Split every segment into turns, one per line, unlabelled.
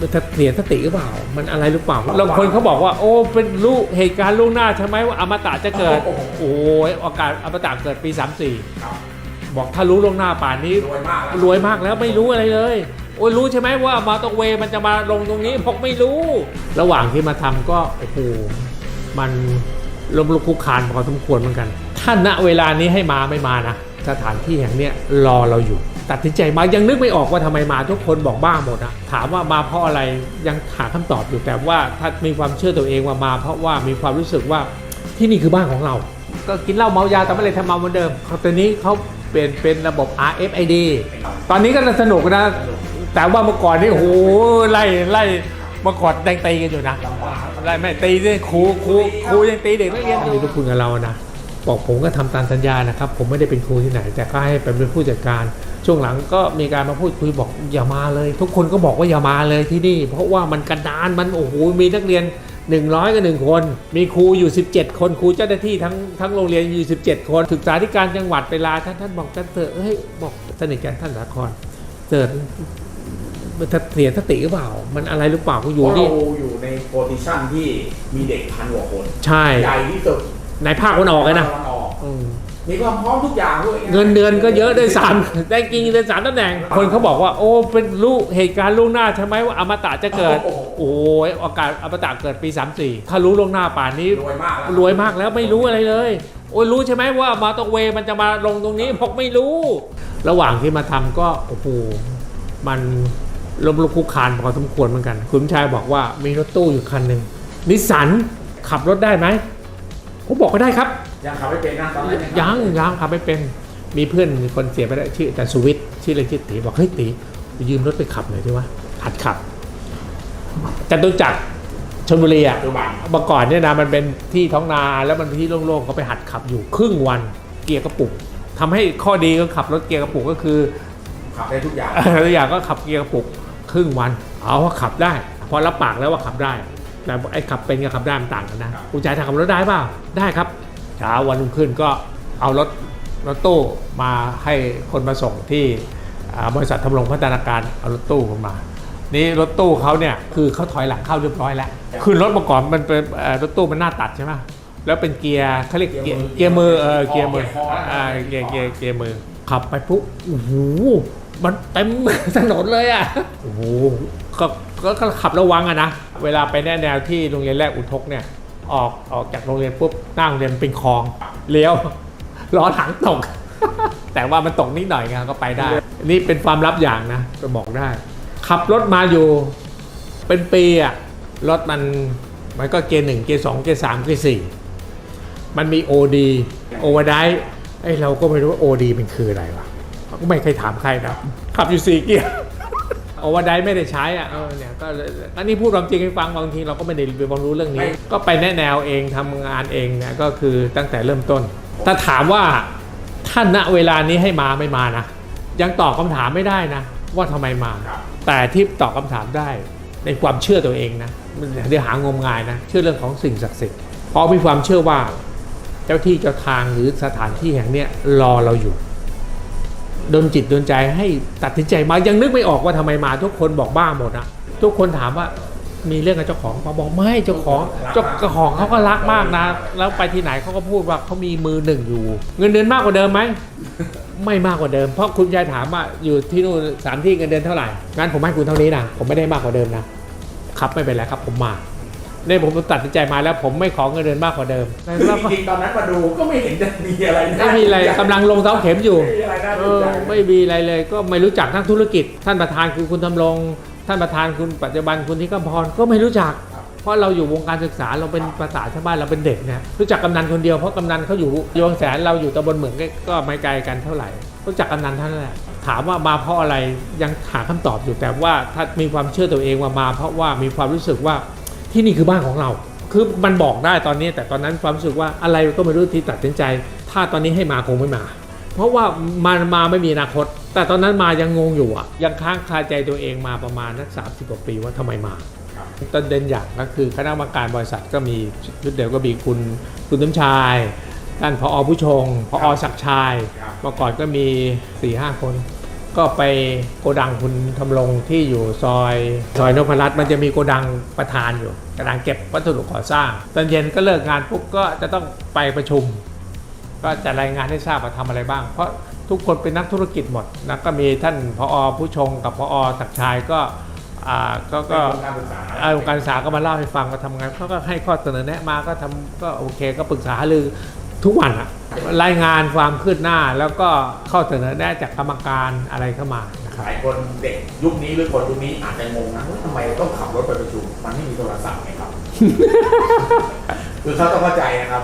มันเสียสติหรือเปล่า มันอะไรหรือเปล่าบางคนเขาบอกว่า โอ้เป็นลูกเหตุการณ์ล่วงหน้าใช่ไหมว่าอมตะจะเกิด โอ้ยโอกาสอมตะเกิดปี 34 บอกถ้ารู้ล่วงหน้าป่านนี้
รวยมาก
รวยมากแล้วไม่รู้อะไรเลยโอ้ยรู้ใช่ไหมว่ามาตองเวย์มันจะมาลงตรงนี้บอกไม่รู้ ระหว่างที่มาทำก็โอ้โหมันลมลุกคลุกคลานพอสมควรเหมือนกัน ถ้าณเวลานี้ให้มาไม่มานะสถานที่แห่งเนี้ยรอเราอยู่ ตัดสินใจมายังนึกไม่ออกว่าทำไมมาทุกคนบอกบ้าหมดอะถามว่ามาเพราะอะไรยังหาคำตอบอยู่แต่ว่าถ้ามีความเชื่อตัวเองว่ามาเพราะว่ามีความรู้สึกว่าที่นี่คือบ้านของเรา ก็กินเหล้าเมายาแต่ไม่เลยทำเมาเหมือนเดิมเขาตอนนี้เขาเปลี่ยนเป็นระบบ RFID ตอนนี้ก็สนุกนะ แต่ว่าเมื่อก่อนนี่โอ้โหไล่ไล่เมื่อก่อนยังตีกันอยู่นะไล่ไม่ตีสิครูครูครูยังตีเด็กนักเรียนอยู่ทุกคุณกับเรานะบอกผมก็ทำตามสัญญานะครับ ผมไม่ได้เป็นครูที่ไหน แต่ก็ให้เป็นผู้จัดการ ช่วงหลังก็มีการมาพูดคุยบอกอย่ามาเลย ทุกคนก็บอกว่าอย่ามาเลยที่นี่ เพราะว่ามันกระดานมันโอ้โหมีนักเรียน 100กับหนึ่งคน มีครูอยู่ 17 คนครูเจ้าหน้าที่ทั้งทั้งโรงเรียนอยู่ 17 คนศึกษาธิการจังหวัดเวลาท่านท่านบอกกันเถอะเฮ้ยบอกสนิทกันท่านสาครเกิดมันเสียสติหรือเปล่า มันอะไรหรือเปล่าก็อ
อยู่ยู่
นี่
อยู่ในโพซิชันที่มีเด็กพันกว่าคน
ใช่
ใหญ่ที่สุด
ในภาคตะวันออกเลยนะ
ตวันออก
อื ม
มีความพร้อมทุกอย่างด้วย
เงินเดือนก็เยอะได้สามได้กินเดือนสามตำแหน่ง คนเขาบอกว่า โอ้เป็นลูกเหตุการณ์ล่วงหน้าใช่ไหมว่าอมตะจะเกิด โอ้ยโอกาสอมตะเกิดปี 34 ถ้ารู้ล่วงหน้าป่านนี้
รวยมากแล้ว
รวยมากแล้วไม่รู้อะไรเลย โอ้ยรู้ใช่ไหมว่ามาตองเวย์มันจะมาลงตรงนี้บอกไม่รู้ ระหว่างที่มาทำก็โอ้โหมันลมลุกคลุกคลานพอสมควรเหมือนกัน คุณชายบอกว่ามีรถตู้อยู่คันหนึ่งนิสสันขับรถได้ไหมผมบอกก็ได้ครับ
ยังขับไม่เป็นนะตอนนั้น
ยังยังขับไม่เป็นมีเพื่อนมีคนเสียไปแล้วชื่อแต่สุวิทย์ชื่อเล่นชื่อตีบอกเฮ้ยตีไปยืมรถไปขับหน่อยดิวะหัดขับจตุจักรชลบุรีอะ
ปัจจุบัน
เมื่อก่อนเนี่ยนะมันเป็นที่ท้องนาแล้วมันเป็นที่โล่งๆเขาไปหัดขับอยู่ครึ่งวันเกียร์กระปุกทำให้ข้อดีก็ขับรถเกียร์กระปุกก็คือ
ขับได้ทุกอย่าง
ตัวอย่างก็ขับเกียร์กระปุกครึ่งวัน เอาว่าขับได้ พอรับปากแล้วว่าขับได้แต่ไอ้ขับเป็นกับขับได้มันต่างกันนะคุณชายทำขับรถได้เปล่าได้ครับ เช้าวันรุ่งขึ้นก็เอารถรถตู้มาให้คนมาส่งที่อ่าบริษัททำรงพัฒนาการเอารถตู้ขึ้นมา นี่รถตู้เขาเนี่ยคือเขาถอยหลังเข้าเรียบร้อยแล้วคือรถเมื่อก่อนมันเป็นเอ่อรถตู้มันหน้าตัดใช่ไหมแล้วเป็นเกียร์เขาเรียกเกียร์เกียร์มือเออเกียร์มืออ่าเกียร์เกียร์เกียร์มือขับไปปุ๊บโอ้โหมันเต็มถนนเลยอะโอ้โหก็ก็ก็ขับระวังอะนะ เวลาไปแนแนวที่โรงเรียนแรกอุทกเนี่ย ออกออกจากโรงเรียนปุ๊บหน้าโรงเรียนเป็นคลองเลี้ยวล้อถังตก แต่ว่ามันตกนิดหน่อยไงก็ไปได้ นี่เป็นความลับอย่างนะจะบอกได้ ขับรถมาอยู่เป็นปีอะรถมันมันก็เกียร์หนึ่งเกียร์สองเกียร์สามเกียร์สี่มันมี OD โอเวอร์ไดไอ้เราก็ไม่รู้ว่า OD มันคืออะไรวะก็ไม่เคยถามใครนะขับอยู่สี่เกียร์ โอเวอร์ไดไม่ได้ใช้อะเออเนี่ยก็เลยอันนี้พูดความจริงให้ฟังบางทีเราก็ไม่ได้มีความรู้เรื่องนี้ ก็ไปแนะแนวเองทำงานเองเนี่ยก็คือตั้งแต่เริ่มต้น ถ้าถามว่าท่านณเวลานี้ให้มาไม่มานะ ยังตอบคำถามไม่ได้นะ ว่าทำไมมา แต่ที่ตอบคำถามได้ในความเชื่อตัวเองนะมันเดี๋ยวหางมงายนะ เชื่อเรื่องของสิ่งศักดิ์สิทธิ์เพราะมีความเชื่อว่า เจ้าที่เจ้าทางหรือสถานที่แห่งเนี้ยรอเราอยู่ ดนจิตดนใจให้ตัดสินใจมายังนึกไม่ออกว่าทำไมมา ทุกคนบอกบ้าหมดอะทุกคนถามว่ามีเรื่องกับเจ้าของปาบอกไม่เจ้าของเจ้าของเขาก็รักมากนะ แล้วไปที่ไหนเขาก็พูดว่าเขามีมือหนึ่งอยู่ เงินเดือนมากกว่าเดิมไหมไม่มากกว่าเดิม เพราะคุณยายถามว่าอยู่ที่นู่นสามที่เงินเดือนเท่าไหร่งั้นผมให้คุณเท่านี้นะผมไม่ได้มากกว่าเดิมนะครับไม่เป็นไรครับผมมา เนี่ยผมตัดสินใจมาแล้วผมไม่ขอเงินเดือนมากกว่าเดิม
คือ
แล้วก็
จริงๆตอนนั้นมาดูก็ไม่เห็นจะมีอะไรน่า
ไม่มีอะไรกำลังลงเสาเข็มอยู่
ไม่มีอะไรน่า
เอ
สน
อ
ใจ
ไม่มีอะไรเลยก็ไม่รู้จักนักธุรกิจ ท่านประธานคือคุณทำรงท่านประธานคุณปัจจุบันคุณที่กำพรก็ไม่รู้จัก เพราะเราอยู่วงการศึกษาเราเป็นภาษาชาวบ้านเราเป็นเด็กเนี่ยรู้จักกำนันคนเดียวเพราะกำนันเขาอยู่อยู่บางแสนเราอยู่ตำบลเหมืองก็ไม่ไกลกันเท่าไหร่รู้จักกำนันเท่านั้นแหละถามว่ามาเพราะอะไรยังหาคำตอบอยู่แต่ว่าถ้ามีความเชื่อตัวเองว่ามา เพราะว่ามีความรู้สึกว่า ที่นี่คือบ้านของเรา คือมันบอกได้ตอนนี้ แต่ตอนนั้นความรู้สึกว่าอะไรก็ไม่รู้ที่ตัดสินใจ ถ้าตอนนี้ให้มาคงไม่มา เพราะว่ามันมาไม่มีอนาคต แต่ตอนนั้นมายังงงอยู่อะ ยังค้างคาใจตัวเองมาประมาณนักสามสิบกว่าปีว่าทำไมมาต้นเด่นอย่างก็คือคณะกรรมการบริษัทก็มีชุดเดียวก็มีคุณคุณต้มชายท่านพอผู้ชงพอศักชายเมื่อก่อนก็มี4ี่ห้าคน ก็ไปโกดังคุณทำรงที่อยู่ซอยซอยนพรัตน์มันจะมีโกดังประธานอยู่กระดังเก็บวัสดุก่อสร้างตอนเย็นก็เลิกงานปุ๊บก็จะต้องไปประชุม ก็จะรายงานให้ทราบว่าทำอะไรบ้าง เพราะทุกคนเป็นนักธุรกิจหมดนะก็มีท่านพออผู้ชงกับพออศักชัยก็อ่าก็ก็
การศึกษา
เอ่อองค์การศึกษาก็มาเล่าให้ฟังก็ทำงานเขาก็ให้ข้อเสนอแนะมาก็ทำก็โอเคก็ปรึกษาหรือ ทุกวันอะรายงานความคืบหน้าแล้วก็ข้อเสนอแนะจากกรรมการอะไรเข้ามานะครับ
หลายคนเด็กยุคนี้หรือคนยุคนี้อาจจะงงนะว่าทำไมต้องขับรถไปประชุมมันไม่มีโทรศัพท์ไงครับ คือเขาต้องเข้าใจนะครับ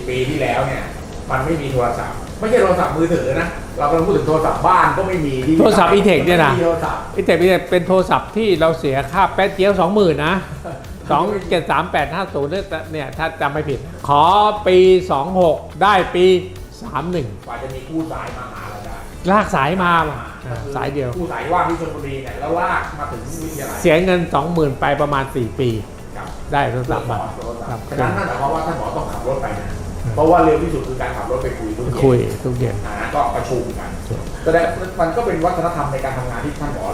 40 ปีที่แล้วเนี่ย มันไม่มีโทรศัพท์ ไม่ใช่โทรศัพท์มือถือนะ เรากำลังพูดถึงโทรศัพท์บ้านก็ไม่มีที่
โทรศัพท์ e-tech เนี่ยนะ
ไม่มีโทรศัพท์
ไอ้แต่เป็นโทรศัพท์ที่เราเสียค่าแป๊ดเจียวสองหมื่นนะ สองเจ็ดสามแปดห้าศูนย์เนี่ยถ้าจำไม่ผิด ขอปี 26 ได้ปี 31
กว่าจะมีคู่สายมาหาเราได้
ลากสายมาอ่าสายเดียว
คู่สายว่างที่ชลบุรีเนี่ยแล้วลากมาถึงวิทยาลัย
เสียเงิน 20,000 ไปประมาณ 4 ปี
ครับ
ได้โทรศัพท์มาครับ
ฉะนั้นนั่นหมายความว่าท่านหมอต้องขับรถไปนะ เพราะว่าเร็วที่สุดคือการขับรถไปคุยทุกเย็น
คุยทุกเย็น
อ่าก็ประชุมกันแสดงมันก็เป็นวัฒนธรรมในการทำงานที่ท่านหมอ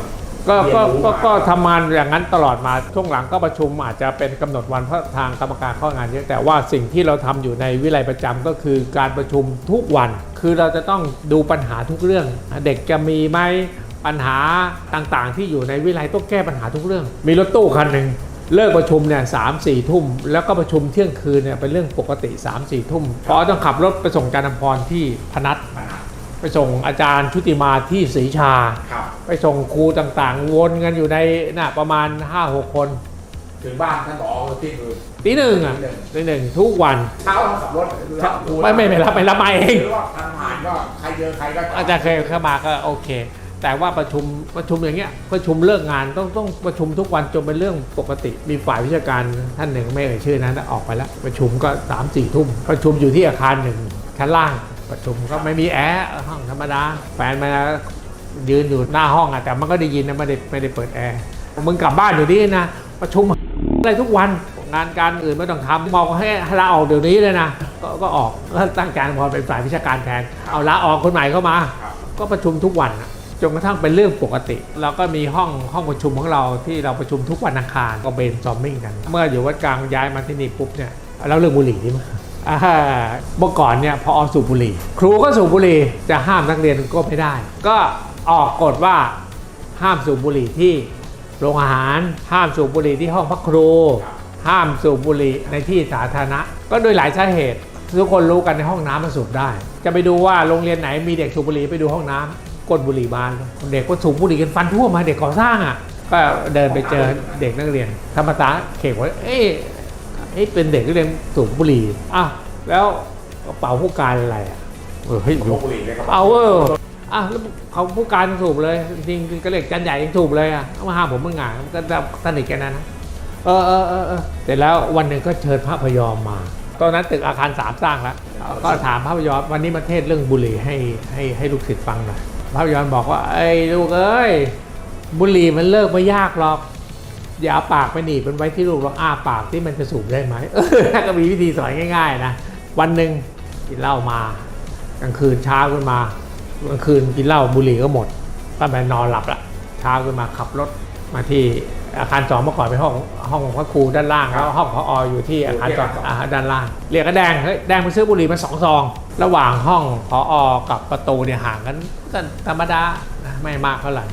ก็ก็
เรียนรู้
ก็
มา
ก็ทำงานอย่างนั้นตลอดมาช่วงหลังก็ประชุมอาจจะเป็นกำหนดวันเพราะทางกรรมการเข้างานเยอะแต่ว่าสิ่งที่เราทำอยู่ในวิไลประจำก็คือการประชุมทุกวัน คือเราจะต้องดูปัญหาทุกเรื่อง เด็กจะมีไหมปัญหาต่างๆ ที่อยู่ในวิไลต้องแก้ปัญหาทุกเรื่อง มีรถตู้คันหนึ่งเลิกประชุมเนี่ยสามสี่ทุ่ม แล้วก็ประชุมเที่ยงคืนเนี่ยเป็นเรื่องปกติ3ามสี่ทุ่มเพราะต้องขับรถไปส่งจานำพรที่พนัส
ปัญหา
ไปส่งอาจารย์ชุติมาที่ศรีชา
ครับ
ไปส่งครูต่างๆ วนกันอยู่ในน่ะประมาณ 5-6 คน
ถึงบ้านท่านหมอคือที่คือ
ตีหนึ่งอะ
ตีหนึ่ง
ตีหนึ่งทุกวัน
เช้าเราขับรถรับ
ไม่ไม่ไม่รับไม่รับมาเอง
หรือว่าทางผ่านก็ใครเจอใครก็
อาจารย์เคยเข้ามาก็โอเค แต่ว่าประชุมประชุมอย่างเงี้ยประชุมเลิกงานต้องต้องประชุมทุกวันจนเป็นเรื่องปกติมีฝ่ายวิชาการท่านหนึ่งไม่เอ่ยชื่อนั้นออกไปแล้ว ประชุมก็3ามสี่ทุ่มประชุมอยู่ที่อาคารหนึ่งชั้นล่าง ประชุมก็ไม่มีแอร์ห้องธรรมดา แฟนมายืนอยู่หน้าห้องอะแต่มันก็ได้ยินนะไม่ได้ไม่ได้เปิดแอร์มึงกลับบ้านอยู่นี่นะ ประชุมอะไรทุกวันงานการอื่นไม่ต้องทำบอกให้ลาออกเดี๋ยวนี้เลยนะก็ก็ออกก็ตั้งใจพอเป็นฝ่ายวิชาการแทนเอาลาออกคนใหม่เข้ามา ก็ประชุมทุกวันจนกระทั่งเป็นเรื่องปกติ เราก็มีห้องห้องประชุมของเราที่เราประชุมทุกวันอังคารก็เบนจอมมิ่งกัน เมื่ออยู่วัดกลางย้ายมาที่นี่ปุ๊บเนี่ยเราเรื่องบุหรี่นี่มั้ยอ่า เมื่อก่อนเนี่ยพอสูบบุหรี่ ครูก็สูบบุหรี่จะห้ามนักเรียนก็ไม่ได้ ก็ออกกฎว่าห้ามสูบบุหรี่ที่โรงอาหาร ห้ามสูบบุหรี่ที่ห้องพักครู ห้ามสูบบุหรี่ในที่สาธารณะ ก็โดยหลายสาเหตุ ทุกคนรู้กันในห้องน้ำมันสูบได้ จะไปดูว่าโรงเรียนไหนมีเด็กสูบบุหรี่ไปดูห้องน้ำก้นบุหรี่บาน เด็กก็สูบบุหรี่กันฟันทั่วมาเด็กก่อสร้างอะ ก็เดินไปเจอเด็กนักเรียนธรรมตาเข่งว่าเอ๊ะ เอ๊ะเป็นเด็กนักเรียนสูบบุหรี่อะแล้วกระเป๋าผู้การอะไรอะเออเฮ้ย
ลบบุหรี่เลยครับ
เอาเอออะแล้วเขาผู้การยังสูบเลยจริงๆก็เล็กจันใหญ่ยังสูบเลยอะเอามาห้ามผมเมื่องานมันก็สนิทกันนะนะเออเออเออเออเสร็จแล้ววันหนึ่งก็เชิญพระพยอมมาตอนนั้นตึกอาคารสามสร้างแล้วก็ถามพระพยอมวันนี้มาเทศน์เรื่องบุหรี่ให้ให้ให้ลูกศิษย์ฟังหน่อยพระพยอมบอกว่าไอ้ยลูกเอ้ยบุหรี่มันเลิกไม่ยากหรอก อย่าเอาปากไปหนีบมันไว้ที่ลูกลองอ้าปากที่มันจะสูบได้ไหมเออก็มีวิธีสอนง่าย ๆ นะ วันหนึ่งกินเหล้ามากลางคืนเช้าขึ้นมากลางคืนกินเหล้าบุหรี่ก็หมดก็ไปนอนหลับละเช้าขึ้นมาขับรถมาที่อาคารสองเมื่อก่อนเป็นห้องห้องพระครูด้านล่างแล้วห้องพออยู่ที่อาคารสองอ่าด้านล่างเรียกก็แดงเฮ้ยแดงไปซื้อบุหรี่มาสองซอง ระหว่างห้องพอกับประตูเนี่ยห่างกันก็ธรรมดานะไม่มากเท่าไหร่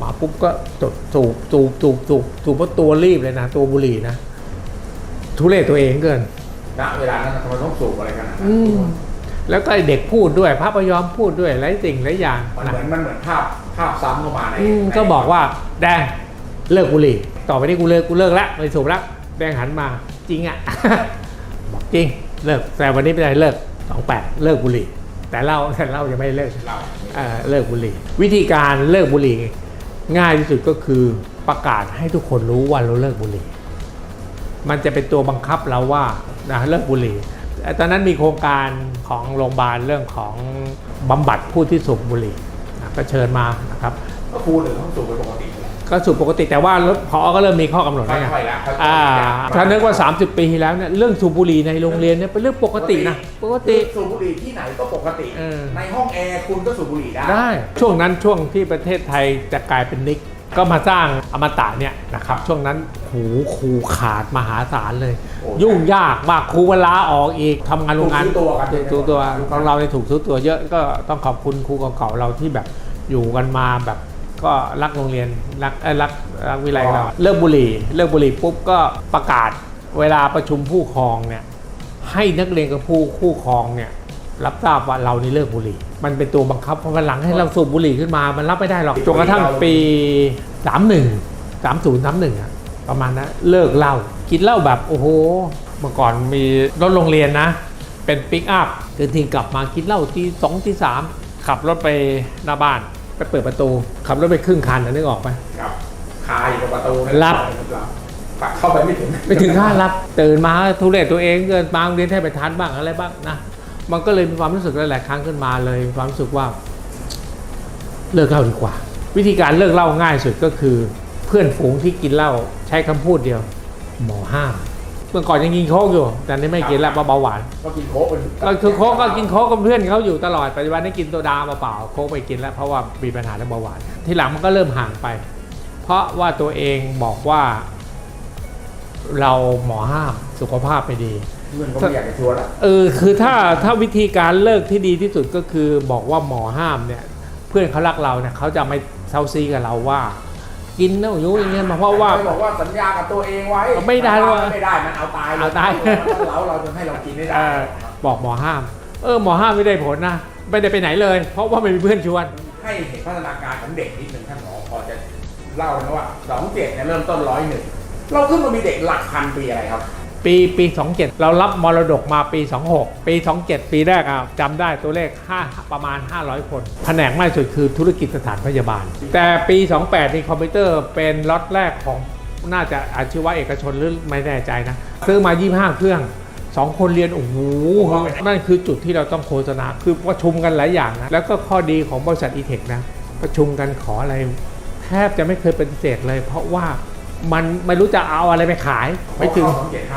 มาปุ๊บก็จดสูบสูบสูบสูบสูบเพราะตัวรีบเลยนะ ตัวบุหรี่นะ ทุเรศตัวเองเกิน
ณเวลานั้นทำไมต้องสูบอะไรกันนะ
อืมแล้วก็ไอ้เด็กพูดด้วยพระพยอมพูดด้วยหลายสิ่งหลายอย่าง
มัน
นะ
เหมือนมันเหมือนภาพภาพซ้ำเข้ามาใน
อืม
ใน
ก็บอกว่าแดงเลิกบุหรี่ ต่อไปนี้กูเลิกกูเลิกแล้วไม่สูบแล้วแดงหันมาจริงอะบอกจริงเลิกแต่วันนี้ไม่ได้เลิกสองแปดเลิกบุหรี่ แต่เหล้าแต่เหล้ายังไม่เลิก
เรา
เอ่อเลิกบุหรี่ วิธีการเลิกบุหรี่ ง่ายที่สุดก็คือประกาศให้ทุกคนรู้ว่าเราเลิกบุหรี่ มันจะเป็นตัวบังคับเราว่านะเลิกบุหรี่ตอนนั้นมีโครงการของโรงพยาบาลเรื่องของบำบัดผู้ที่สูบบุหรี่นะก็เชิญมานะครับ
ก็ครูหนึ่งต้องสูบเป็นปกติ
ก็สูบปกติแต่ว่ารถพอก็เริ่มมีข้อกำหนดแล้วไง
ค่อยๆแล้วค่อยๆ
อ่า
แล้ว
ถ้านึกว่า 30 ปีที่แล้วเนี่ยเรื่องสูบบุหรี่ในโรงเรียนเนี่ยเป็นเรื่องปกตินะปกติ
สูบบุหรี่ที่ไหนก็ปกติ
เออ
ในห้องแอร์คุณก็สูบบุหรี่ได้
ได้ช่วงนั้นช่วงที่ประเทศไทยจะกลายเป็นนิก ก็มาสร้างอมตะเนี่ยนะครับช่วงนั้นหูครูขาดมหาศาลเลย
โอ้
ยุ่งยากมากครูเวลาออกอีกทำงานโรงงาน
ถูกซื้อตัวกัน
ถูกซื้อตัวของเราในยถูกซื้อตัวเยอะก็ต้องขอบคุณครูเก่าๆเราที่แบบอยู่กันมาแบบ ก็รักโรงเรียนรักเอ้ยรักรักวิไลเราเลิกบุหรี่เลิกบุหรี่ปุ๊บก็ประกาศเวลาประชุมผู้ปกครองเนี่ยให้นักเรียนกับผู้คู่ครองเนี่ยรับทราบว่าเรานี่เลิกบุหรี่ มันเป็นตัวบังคับเพราะวันหลังให้เราสูบบุหรี่ขึ้นมา มันรับไม่ได้หรอกจนกระทั่งปี 31 30 31อะประมาณนั้นเลิกเหล้ากินเหล้าแบบโอ้โหเมื่อก่อนมีรถโรงเรียนนะ เป็นปิกอัพเดินทีกลับมากินเหล้าทีสองทีสามขับรถไปหน้าบ้าน ไปเปิดประตูขับรถไปครึ่งคันนะนึกออกไหม
ครับคาอยู่กับประตู
รับ
ปักเข้าไปไม่ถึง
ไปถึงห้ารับตื่นมาทุเรศตัวเองเกินมาโรงเรียนแทบไปทันบ้างอะไรบ้างนะมันก็เลยมีความรู้สึกหลายๆครั้งขึ้นมาเลยมีความรู้สึกว่า เลิกเหล้าดีกว่า วิธีการเลิกเหล้าง่ายสุดก็คือ เพื่อนฝูงที่กินเหล้าใช้คำพูดเดียว หมอห้ามเมื่อก่อนยังกินโค้กอยู่ แต่นี่ไม่กินแล้วเพราะเบาหวาน
ก็กินโค้กเป็น
ก็คือโค้กก็กินโค้กกับเพื่อนเขาอยู่ตลอดปัจจุบันนี้กินโซดามาเปล่าโค้กไปกินแล้วเพราะว่ามีปัญหาเรื่องเบาหวาน ทีหลังมันก็เริ่มห่างไป เพราะว่าตัวเองบอกว่า เราหมอห้ามสุขภาพไม่ดี
เพื่อนก็ไม่อยากจะชวนละ
เออคือถ้าถ้าวิธีการเลิกที่ดีที่สุดก็คือบอกว่าหมอห้ามเนี่ย เพื่อนเขารักเราเนี่ยเขาจะไม่เซาซีกับเราว่า กินเน่ายุอย่างเงี้ยมาเพราะว่า
ไม่บอกว่าสัญญากับตัวเองไว้
ไม่ได้ว่ะ
ไม่ได้มันเอาตายล
เอาตาย
มันเราเราจะให้เรากินไม่
เอ
ได้
อบอกหมอห้าม เออหมอห้ามไม่ได้ผลนะไม่ได้ไปไหนเลย เพราะว่าไม่มีเพื่อนชวน
ให้เห็นพัฒนาการของเด็กนิดหนึ่งท่านหมอพอจะเล่านะว่าสองเจ็ดเนี่ยเริ่มต้นร้อยหนึ่งเราขึ้นมามีเด็กหลักพันปีอะไรครับ
ปีปี 27 เรารับมรดกมาปี 26 ปี 27 ปีแรกอะจำได้ตัวเลข 5 ประมาณ 500 คนแผนกมากสุดคือธุรกิจสถานพยาบาล แต่ปี 28นี่คอมพิวเตอร์เป็นล็อตแรกของน่าจะอาชีวะเอกชนหรือไม่แน่ใจนะ ซื้อมา 25 เครื่อง2คนเรียน โอ้โหนั่นคือจุดที่เราต้องโฆษณา คือประชุมกันหลายอย่างนะ แล้วก็ข้อดีของบริษัทอีเทคนะ ประชุมกันขออะไร แทบจะไม่เคยปฏิเสธเลย เพราะว่า มันไม่รู้จะเอาอะไรไปขาย ไม่ถึง
สองเจ็ดห้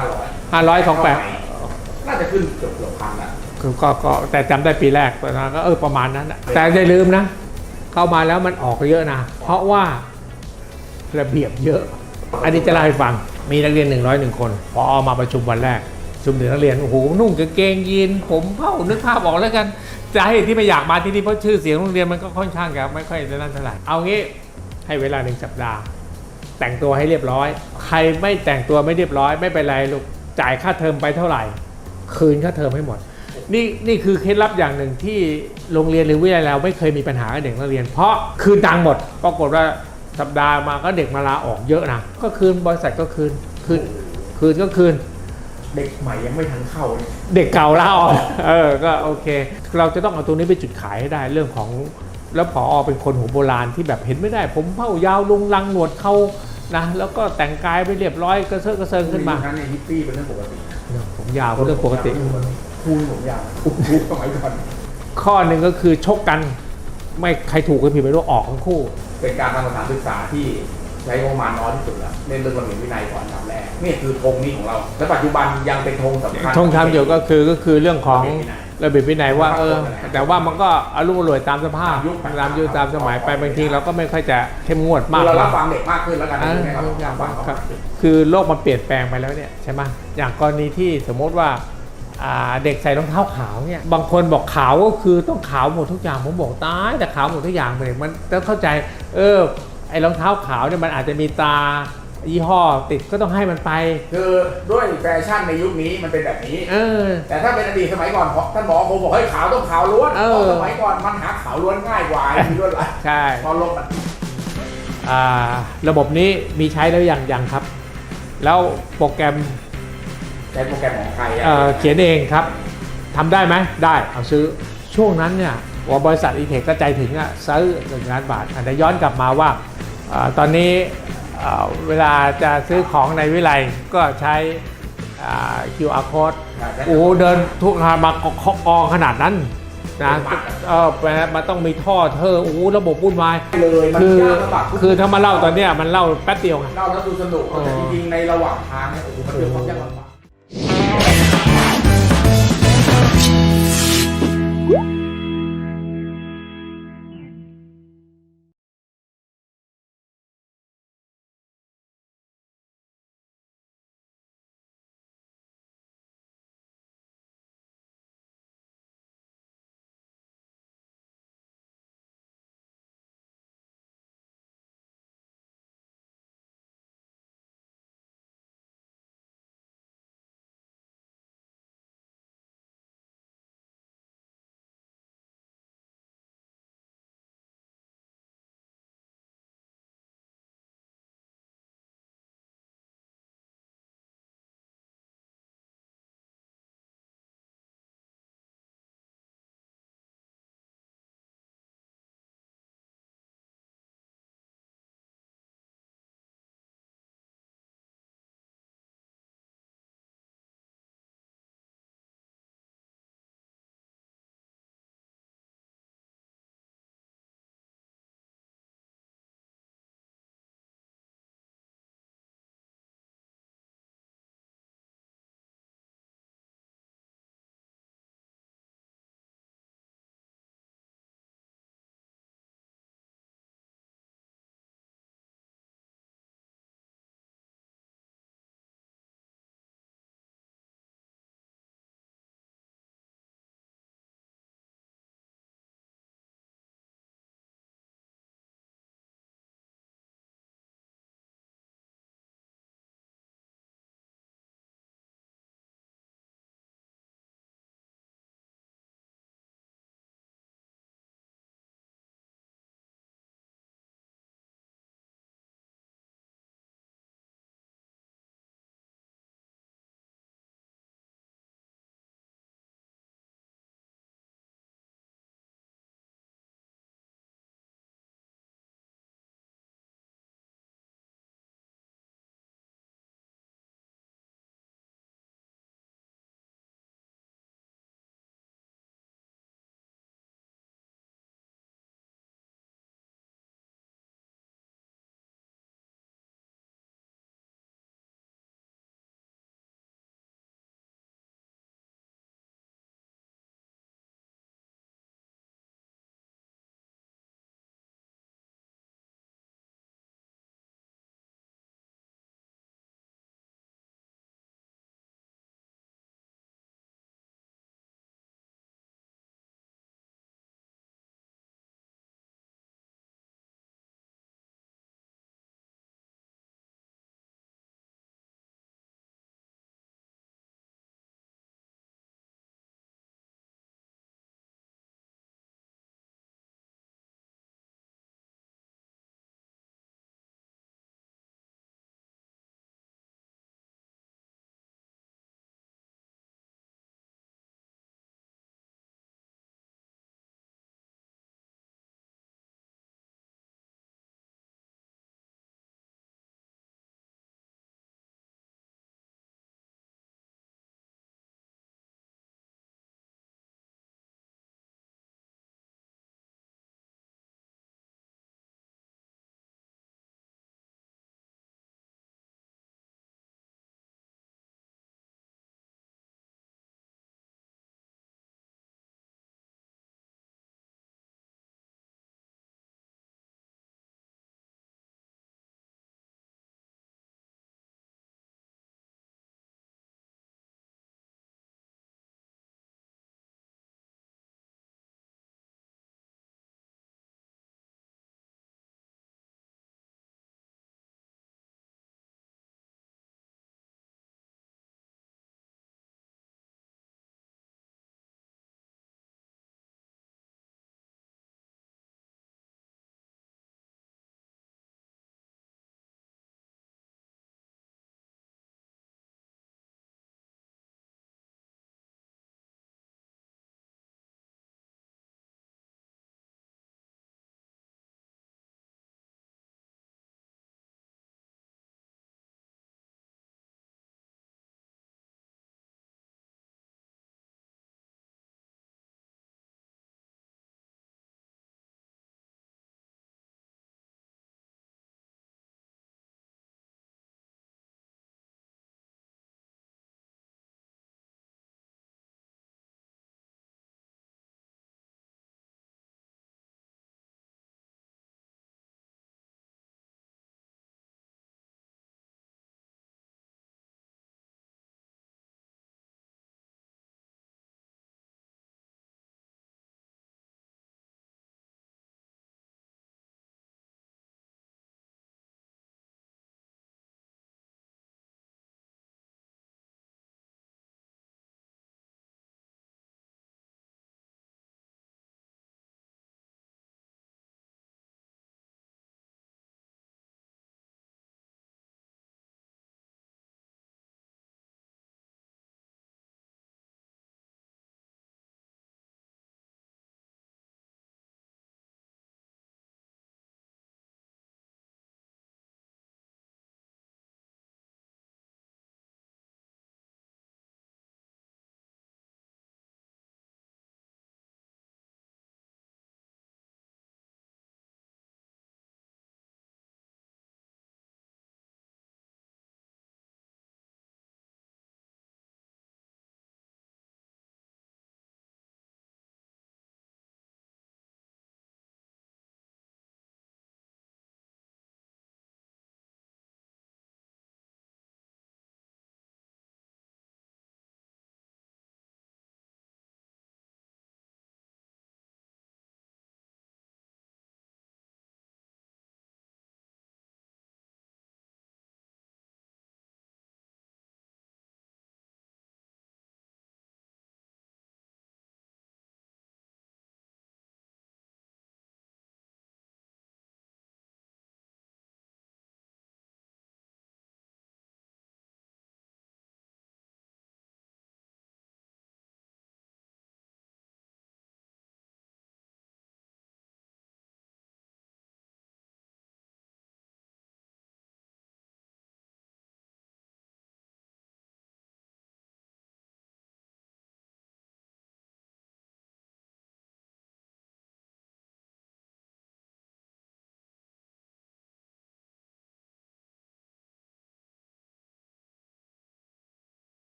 าร้อย
500 28
น่าจะขึ้นเกือบเกือบพันละ
คือก็ก็แต่จำได้ปีแรกตอนนั้นก็เออประมาณนั้นน่ะแต่อย่าลืมนะ เข้ามาแล้วมันออกเยอะนะ เพราะว่าระเบียบเยอะ อันนี้จะเล่าให้ฟัง มีนักเรียน101คนพอมาประชุมวันแรกประชุมถึงนักเรียนโอ้โหนุ่งกางเกงยีนผมเผ้านึกภาพออกแล้วกันจะให้ที่ไม่อยากมาที่นี่เพราะชื่อเสียงโรงเรียนมันก็ค่อนข้างจะไม่ค่อยจะนั่นเท่าไหร่เอางี้ให้เวลาหนึ่งสัปดาห์ แต่งตัวให้เรียบร้อย ใครไม่แต่งตัวไม่เรียบร้อย ไม่เป็นไรลูกจ่ายค่าเทอมไปเท่าไหร่ คืนค่าเทอมให้หมด นี่นี่คือเคล็ดลับอย่างหนึ่งที่โรงเรียนหรือวิทยาลัยเราไม่เคยมีปัญหากับเด็กนักเรียน เพราะคืนตังค์หมดปรากฏว่าสัปดาห์มาก็เด็กมาลาออกเยอะนะก็คืนบริษัทก็คืนคืนคืนก็คืน
เด็กใหม่ยังไม่ทันเข้าเลย
เด็กเก่าลาออกเออก็โอเค เราจะต้องเอาตรงนี้ไปจุดขายให้ได้เรื่องของแล้วผอเป็นคนหัวโบราณที่แบบเห็นไม่ได้ ผมเผ้ายาวลุงลังหนวดเขา นะแล้วก็แต่งกายไปเรียบร้อยกระเซาะกระเซิงขึ้นมา
นั้นในฮิปปี้เป็นเรื่องปกติ
ผมยาวเป็นเรื่องปกติ
คูณผมยาวคูณสมัยก่อน
ข้อหนึ่งก็คือชกกันไม่ใครถูกใครผิดไม่รู้ออกทั้งคู่
เป็นการทำสถานศึกษาที่ใช้งบประมาณน้อยที่สุดแล้วเน้นเรื่องระเบียบวินัยก่อนอันดับแรกนี่คือธงนี้ของเรา และปัจจุบันยังเป็นธงสำคัญ
ช่องทางเดียวก็คือก็คือเรื่องของ
ระเบียบวินัย
ระเบียบวินัยว่าเออแต่ว่ามันก็อารมณ์อร่วยตามสภาพ
ตามยุค
ตามยุคตามสมัยไปบางทีเราก็ไม่ค่อยจะเข้มงวด
คื
มาก
อเรารับฟังเด็กมากขึ้นแล้วกัน
อ่า
ใช่ไหมครับรับฟังเขา
ครับ
มากขึ้น
คือโลกมันเปลี่ยนแปลงไปแล้วเนี่ยใช่ไหมอย่างกรณีที่สมมติว่าอ่าเด็กใส่รองเท้าขาวเนี่ยบางคนบอกขาวก็คือต้องขาวหมดทุกอย่างผมบอกตายแต่ขาวหมดทุกอย่างเลยมันต้องเข้าใจเออไอ้รองเท้าขาวเนี่ยมันอาจจะมีตา ยี่ห้อติดก็ต้องให้มันไป
คือด้วยแฟชั่นในยุคนี้มันเป็นแบบนี้
เออ
แต่ถ้าเป็นอดีตสมัยก่อนท่านหมอคงบอกให้ขาวต้องขาวล้วน
เออ
เพราะสมัยก่อนมันหาขาวล้วนง่ายกว่ามีลวดลาย
ใช่
พอลงมัน
อ่าระบบนี้มีใช้แล้วยังยังครับ แล้วโปรแกรม
ใช้โปรแกรมของใครอะ
เอ่อเขียนเองครับทำได้ไหมได้เอาซื้อช่วงนั้นเนี่ยว่าบริษัทอีเทคก็ใจถึงอะซื้อหนึ่งล้านบาทอาจจะย้อนกลับมาว่าอาตอนนี้อ่า เวลาจะซื้อของในวิไลก็ใช้อ่า QR code โอ้โหเดินทุกทางมากองขนาดนั้นนะ
ลำบาก
เออแปลมันต้องมีท่อเธอโอ้โหระบบวุ่นวาย
เลยมัน
คือยา
กลำบากทุก
คือถ้ามาเล่าตอนเนี้ยมันเล่าแป๊บเดียวไง
เล่าแล้วดูสนุก
อ๋อ
แต่จริงๆในระหว่างทางเนี่ยโอ้โหมันเป็นความยากลำบาก